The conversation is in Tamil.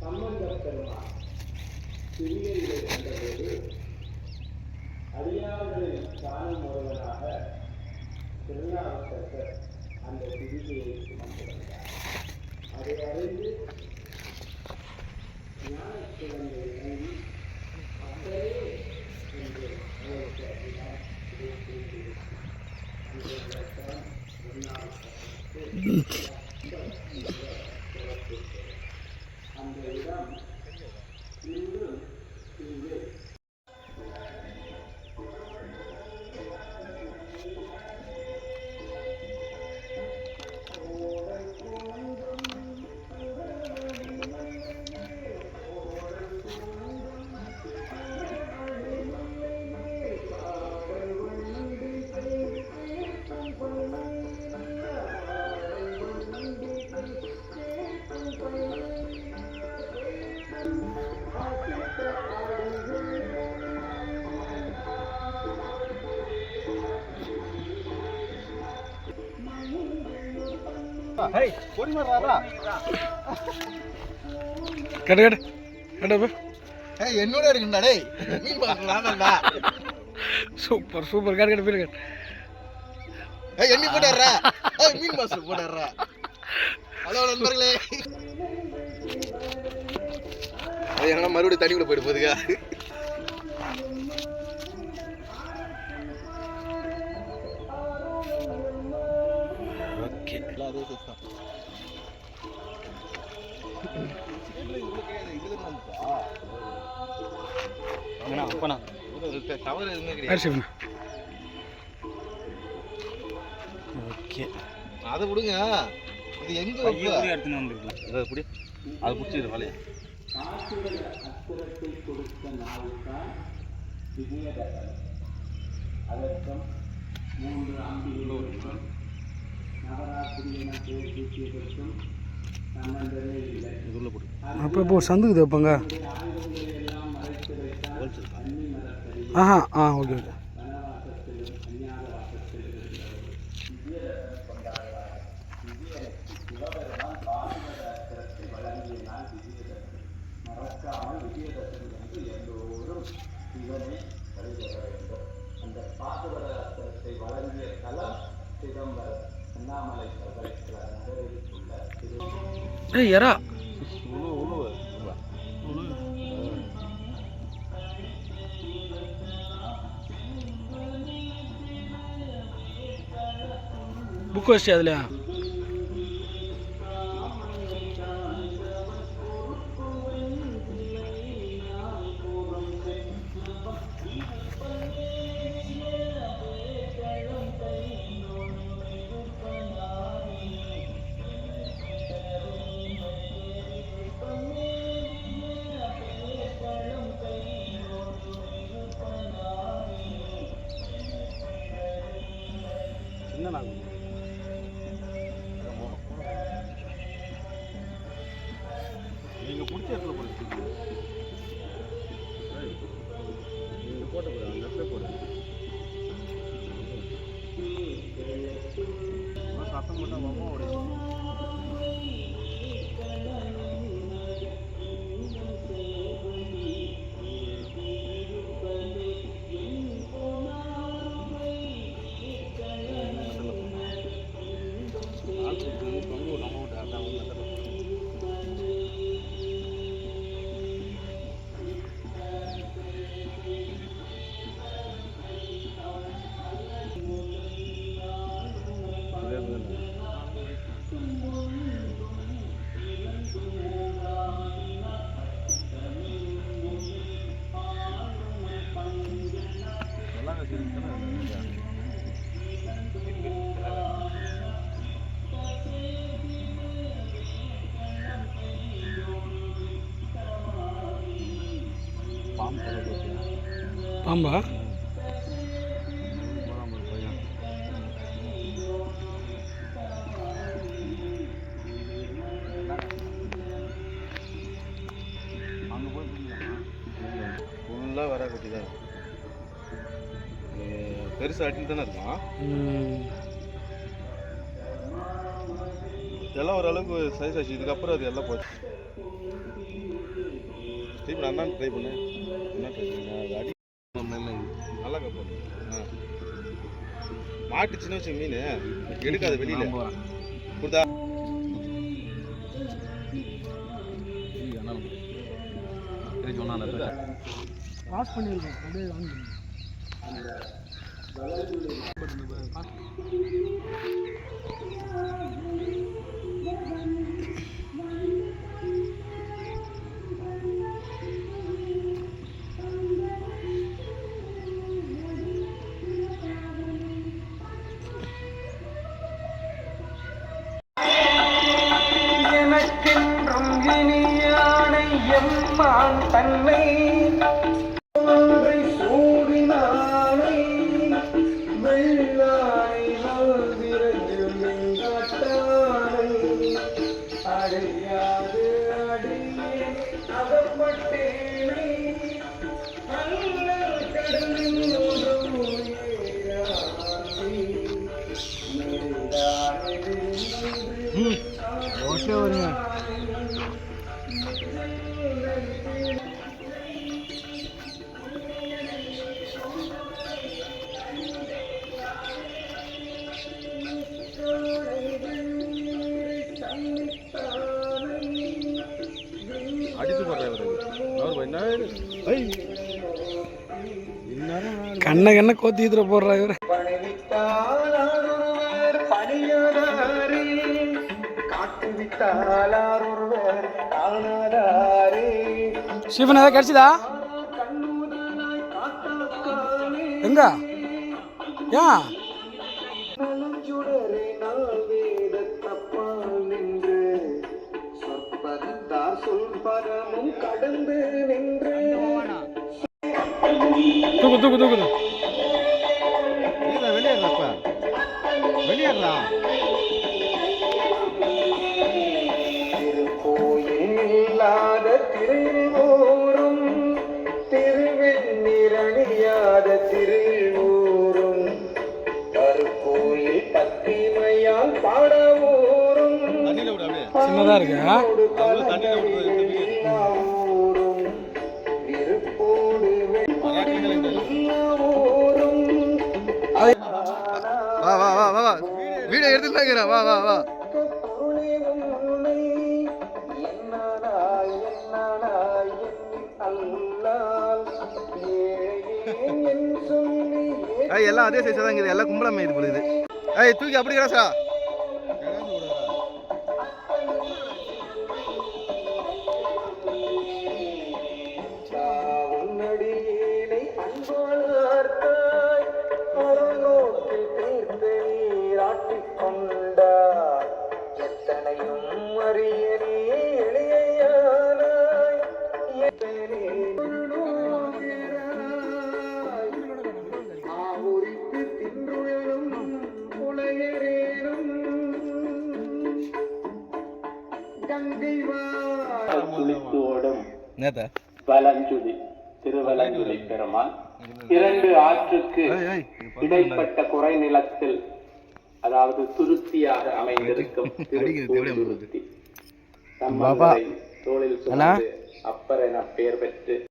சம்பந்தப் பெருமான் சிறியர்களை கண்டபோது அடியார்களின் காணும் ஒருவனாக திருநாவுக்கரசர் அந்த சிவிகையை சுமந்து வந்தார். அதை அறிந்து ஞானக் குழந்தை கட்டு கட்டு. கட்டு என்னோட இருக்குண்டா டேய். Super super. கட்டு கட்டு போயிரு ஏய் எண்ணி போட்டுறா ஏய் மீன் மாஸ்டர் ஹலோ நண்பர்களே. அது என்ன மறுபடியும் தண்ணிக்குள்ள போயிட்டு போகுதுங்க ஓகே ஓகே. அதை விடுங்க. இது எங்க வைப்ப? அதை பிடி அதை பிடிச்சிரு வலைய. அதற்கும் மூன்று அம்பிகளுக்கும் நவராத்திரி என பேர் சூட்டியதற்கும் சம்பந்தமே இல்லை இதுள்ள போடு அப்போ இப்போ சந்துக்குது வைப்பாங்க அன்னி மரத்தடி ஆஹா ஆ ஓகே ஓகே. திரு ஏய் எறா. புக் வச்சு அதுலையா சின்ன நாங்க ஆமாம் அங்கே போய் ஃபுல்லாக வர கட்டி தான் பெருசு அட்டில் தானே இருக்கான். எல்லாம் ஓரளவுக்கு சைஸ் ஆச்சு. இதுக்கப்புறம் அது எல்லாம் போச்சு. திருப்பி நான் தான் ட்ரை பண்ணேன். என்ன ட்ரை பண்ணு நல்லா கப்பு ஆ மாட்டுச்சுன்னு வச்சு மீன். எடுக்காத வெளியில. கொடுத்தா? பாஸ் பண்ணியிருக்கேன் அப்படியே ஆன் பண்ணு. எம்மான் தன்னை கண்ணை கண்ணை கோத்தி இதில் போடுறா இவர். சிவன் ஏதாவது கிடச்சிதா? எங்க? ஏன்? தூக்கு தூக்கு தூக்கு வெளியே வெளியேறப்ப வெளியேறா திருக்கோயிலாத திருவோரும் திருவெண்ணிரணியாத திருவோரும் கருக்கோயில் பத்திமையால் பாடவோரும் சின்னதா இருக்கு? ஏன் என் சொல்லி ஏய் எல்லாம் அதே சைஸ் தான் இருக்குது. எல்லாம் கும்பலமே இது போல இது. ஏய் தூக்கி அப்படி கிடசா வலஞ்சுழி திருவலஞ்சுழி பெருமாள். இரண்டு ஆற்றுக்கு இடைப்பட்ட குறை நிலத்தில் அதாவது துருத்தியாக அமைந்திருக்கும் துருத்தி தோளில் சுமந்து அப்பர் என பெயர் பெற்று